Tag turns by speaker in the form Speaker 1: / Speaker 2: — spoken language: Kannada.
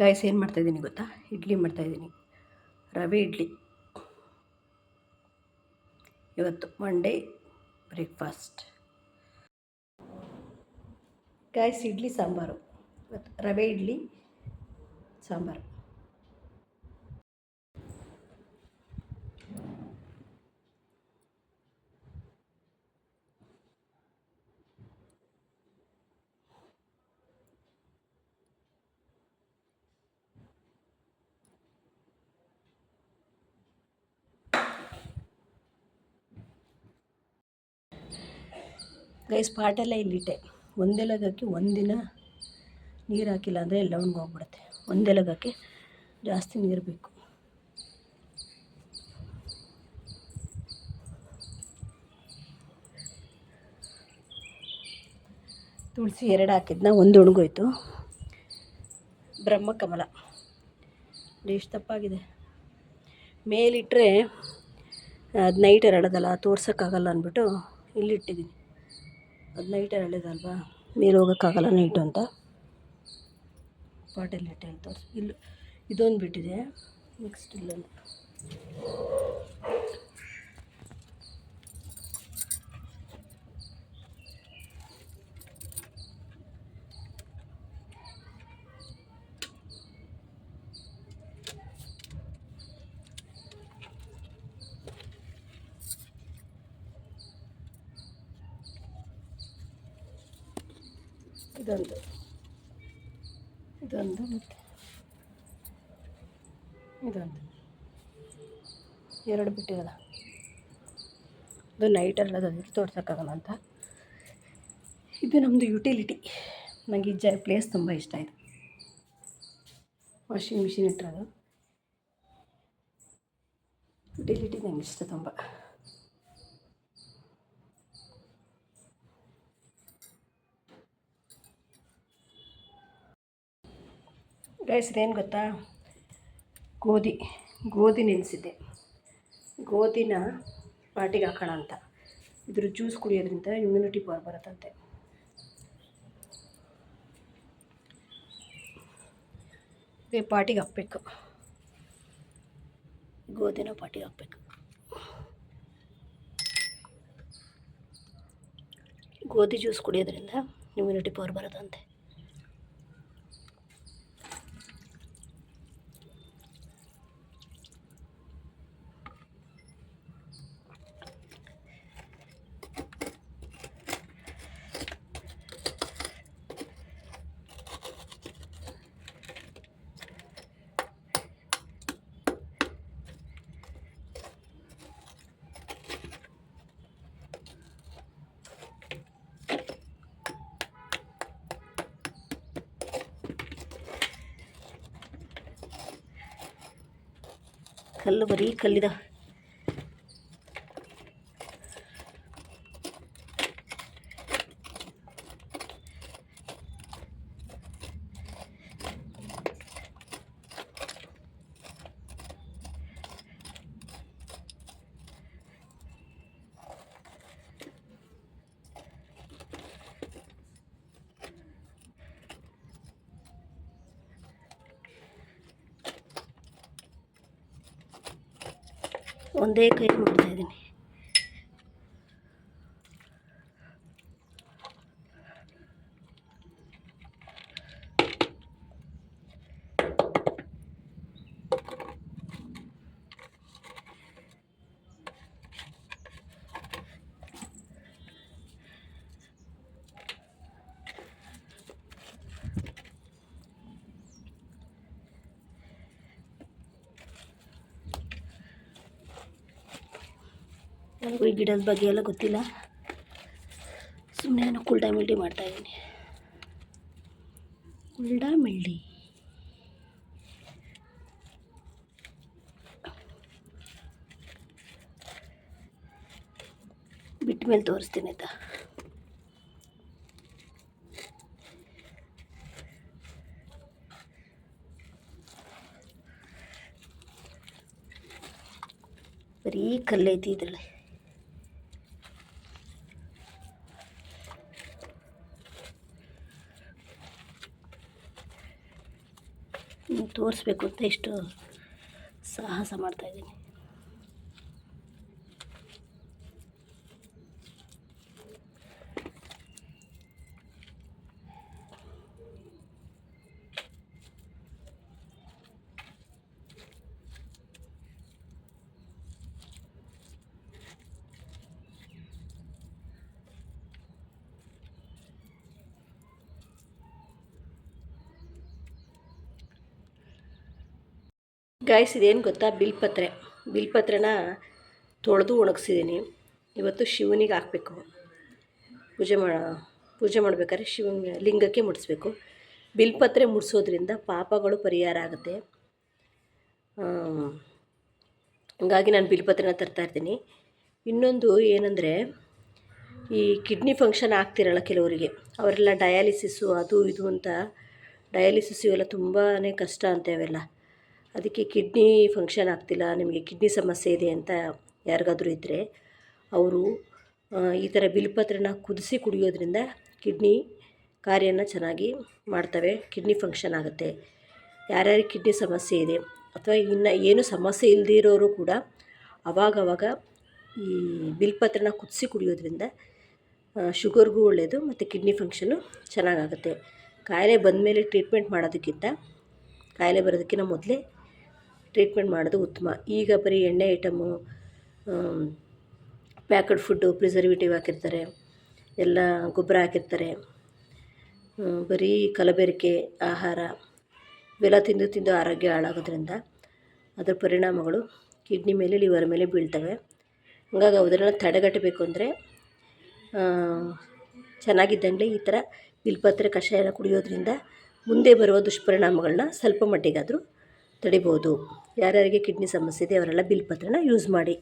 Speaker 1: ಗಾಯಸ್ ಏನು ಮಾಡ್ತಾಯಿದ್ದೀನಿ ಗೊತ್ತಾ? ಇಡ್ಲಿ ಮಾಡ್ತಾಯಿದ್ದೀನಿ ರವೆ ಇಡ್ಲಿ. ಇವತ್ತು Monday breakfast guys idli sambar. ಇವತ್ತು ರವೆ ಇಡ್ಲಿ, ಸಾಂಬಾರು. ಗೈಸ್ ಪಾಟೆಲ್ಲ ಇಲ್ಲಿಟ್ಟೆ ಒಂದೆಲಗಕ್ಕೆ ಒಂದಿನ ನೀರು ಹಾಕಿಲ್ಲ ಅಂದರೆ ಎಲ್ಲ ಒಣಗೋಗ್ಬಿಡುತ್ತೆ ಒಂದೆಲಗಕ್ಕೆ ಜಾಸ್ತಿ ನೀರು ಬೇಕು. ತುಳಸಿ ಎರಡು ಹಾಕಿದ್ನ, ಒಂದು ಒಣಗೋಯ್ತು ಬ್ರಹ್ಮಕಮಲ. ಎಷ್ಟು ತಪ್ಪಾಗಿದೆ? ಮೇಲಿಟ್ಟರೆ ಅದು ನೈಟ್ ಎರಡೋದಲ್ಲ, ತೋರ್ಸೋಕ್ಕಾಗಲ್ಲ ಅಂದ್ಬಿಟ್ಟು ಇಲ್ಲಿಟ್ಟಿದ್ದೀನಿ ಅದು ನೈಟ್ ಎರಡೋದಲ್ವಾ ಮೇಲೆ ಹೋಗೋಕ್ಕಾಗಲ್ಲ ನೈಟು ಅಂತ. ಪಾಟಲ್ಲಿ ಇಟ್ಟೆ ತೋರಿಸಿ. ಇಲ್ಲಿ ಇದೊಂದು ಬಿಟ್ಟಿದೆ. ನೆಕ್ಸ್ಟ್ ಇಲ್ಲೊಂದು. ಇದೊಂದು. ಇದೊಂದು ಮತ್ತು ಇದೊಂದು. ಎರಡು ಬಿಟ್ಟಿರಲ್ಲ. ಅದು ನೈಟಲ್ಲಿ ಅದು ತೋರ್ಸೋಕ್ಕಾಗಲ್ಲ ಅಂತ. ಇದು ನಮ್ಮದು ಯುಟಿಲಿಟಿ ನನಗೆ ಈ ಜ ಪ್ಲೇಸ್ ತುಂಬ ಇಷ್ಟ ಆಯಿತು ವಾಷಿಂಗ್ ಮಿಷಿನ್ ಇಟ್ಟಿರೋದು. ಯುಟಿಲಿಟಿ ನನಗೆ ಇಷ್ಟ ತುಂಬ. ಗೈಸ್ ಇದೇನು ಗೊತ್ತಾ? ಗೋಧಿ ಗೋಧಿ ನೆನೆಸಿದ್ದೆ. ಗೋಧಿನ ಪಾಟಿಗೆ ಹಾಕೋಣ ಅಂತ. ಇದ್ರ ಜ್ಯೂಸ್ ಕುಡಿಯೋದ್ರಿಂದ ಇಮ್ಯುನಿಟಿ ಪವರ್ ಬರುತ್ತಂತೆ. ಇದೇ ಪಾಟಿಗೆ ಹಾಕ್ಬೇಕು. ಗೋಧಿನ ಪಾಟಿಗೆ ಹಾಕ್ಬೇಕು. ಗೋಧಿ ಜ್ಯೂಸ್ ಕುಡಿಯೋದ್ರಿಂದ ಇಮ್ಯುನಿಟಿ ಪವರ್ ಬರುತ್ತಂತೆ. ಕಲ್ಲು ಬರೀ ಕಲ್ಲಿದ ಒಂದೇ ಕೈ ಮಾಡ್ತಾ ನನಗೂ ಈ ಗಿಡದ ಬಗ್ಗೆ ಎಲ್ಲ ಗೊತ್ತಿಲ್ಲ. ಸುಮ್ಮನೆ ನಾನು ಕುಲ್ಡಾ ಮಿಲ್ಡಿ ಮಾಡ್ತಾಯಿದ್ದೀನಿ ಕುಲ್ಡಾ ಮಿಲ್ಡಿ ಬಿಟ್ಟ ಮೇಲೆ ತೋರಿಸ್ತೀನಿ ಆಯಿತಾ? ಬರೀ ಕಲ್ಲೈತಿ ಇದರಲ್ಲಿ. ತೋರಿಸ್ಬೇಕು ಅಂತ ಇಷ್ಟು ಸಾಹಸ ಮಾಡ್ತಾಯಿದ್ದೀನಿ ಗಾಯ್ಸ್ ಇದೇನು ಗೊತ್ತಾ? ಬಿಲ್ಪತ್ರೆ. ಬಿಲ್ಪತ್ರೆನ ತೊಳೆದು ಒಣಗಿಸಿದ್ದೀನಿ ಇವತ್ತು ಶಿವನಿಗೆ ಹಾಕಬೇಕು. ಪೂಜೆ ಮಾಡ ಪೂಜೆ ಮಾಡ್ಬೇಕಾದ್ರೆ ಶಿವನ ಲಿಂಗಕ್ಕೆ ಮುಡಿಸ್ಬೇಕು. ಬಿಲ್ಪತ್ರೆ ಮುಡಿಸೋದ್ರಿಂದ ಪಾಪಗಳು ಪರಿಹಾರ ಆಗುತ್ತೆ. ಹಂಗಾಗಿ ನಾನು ಬಿಲ್ಪತ್ರೆನ ತರ್ತಾ ಇರ್ತೀನಿ. ಇನ್ನೊಂದು ಏನಂದರೆ, ಈ ಕಿಡ್ನಿ ಫಂಕ್ಷನ್ ಆಗ್ತಿರಲ್ಲ ಕೆಲವರಿಗೆ, ಅವರೆಲ್ಲ ಡಯಾಲಿಸಿಸು, ಅದು ಇದು ಅಂತ. ಡಯಾಲಿಸಿಸ್ ಇವೆಲ್ಲ ತುಂಬಾ ಕಷ್ಟ ಅಂತೆ ಅವೆಲ್ಲ. ಅದಕ್ಕೆ ಕಿಡ್ನಿ ಫಂಕ್ಷನ್ ಆಗ್ತಿಲ್ಲ, ನಿಮಗೆ ಕಿಡ್ನಿ ಸಮಸ್ಯೆ ಇದೆ ಅಂತ ಯಾರಿಗಾದರೂ ಇದ್ದರೆ ಅವರು ಈ ಥರ ಬಿಲ್ಪತ್ರನ ಕುದಿಸಿ ಕುಡಿಯೋದ್ರಿಂದ ಕಿಡ್ನಿ ಕಾರ್ಯನ ಚೆನ್ನಾಗಿ ಮಾಡ್ತವೆ, ಕಿಡ್ನಿ ಫಂಕ್ಷನ್ ಆಗುತ್ತೆ. ಯಾರ್ಯಾರಿಗೆ ಕಿಡ್ನಿ ಸಮಸ್ಯೆ ಇದೆ ಅಥವಾ ಇನ್ನು ಏನು ಸಮಸ್ಯೆ ಇಲ್ಲದೇ ಇರೋರು ಕೂಡ ಅವಾಗವಾಗ ಈ ಬಿಲ್ಪತ್ರನ ಕುದಿಸಿ ಕುಡಿಯೋದ್ರಿಂದ ಶುಗರ್ಗೂ ಒಳ್ಳೆಯದು ಮತ್ತು ಕಿಡ್ನಿ ಫಂಕ್ಷನು ಚೆನ್ನಾಗಾಗುತ್ತೆ. ಕಾಯಿಲೆ ಬಂದಮೇಲೆ ಟ್ರೀಟ್ಮೆಂಟ್ ಮಾಡೋದಕ್ಕಿಂತ ಕಾಯಿಲೆ ಬರೋದಕ್ಕಿಂತ ಮೊದಲೇ ಟ್ರೀಟ್ಮೆಂಟ್ ಮಾಡೋದು ಉತ್ತಮ. ಈಗ ಬರೀ ಎಣ್ಣೆ ಐಟಮು ಪ್ಯಾಕಡ್ ಫುಡ್ಡು ಪ್ರಿಸರ್ವೇಟಿವ್ ಹಾಕಿರ್ತಾರೆ, ಎಲ್ಲ ಗೊಬ್ಬರ ಹಾಕಿರ್ತಾರೆ ಬರೀ ಕಲಬೆರಕೆ, ಆಹಾರ, ಇವೆಲ್ಲ ತಿಂದು ತಿಂದು ಆರೋಗ್ಯ ಹಾಳಾಗೋದ್ರಿಂದ ಅದರ ಪರಿಣಾಮಗಳು ಕಿಡ್ನಿ ಮೇಲೆ ಲಿವರ್ ಮೇಲೆ ಬೀಳ್ತವೆ. ಹಂಗಾಗಿ ಅದನ್ನೆಲ್ಲ ತಡೆಗಟ್ಟಬೇಕು ಅಂದರೆ ಚೆನ್ನಾಗಿದ್ದಂಗೆ ಈ ಥರ ಬಿಲ್ಪತ್ರೆ ಕಷಾಯನ ಕುಡಿಯೋದ್ರಿಂದ ಮುಂದೆ ಬರುವ ದುಷ್ಪರಿಣಾಮಗಳನ್ನ ಸ್ವಲ್ಪ ಮಟ್ಟಿಗಾದರೂ ತಡಿಬೋದು. ಯಾರ್ಯಾರಿಗೆ ಕಿಡ್ನಿ ಸಮಸ್ಯೆ ಇದೆ ಅವರೆಲ್ಲ ಬಿಲ್ಪತ್ರೆನ ಯೂಸ್ ಮಾಡಿ.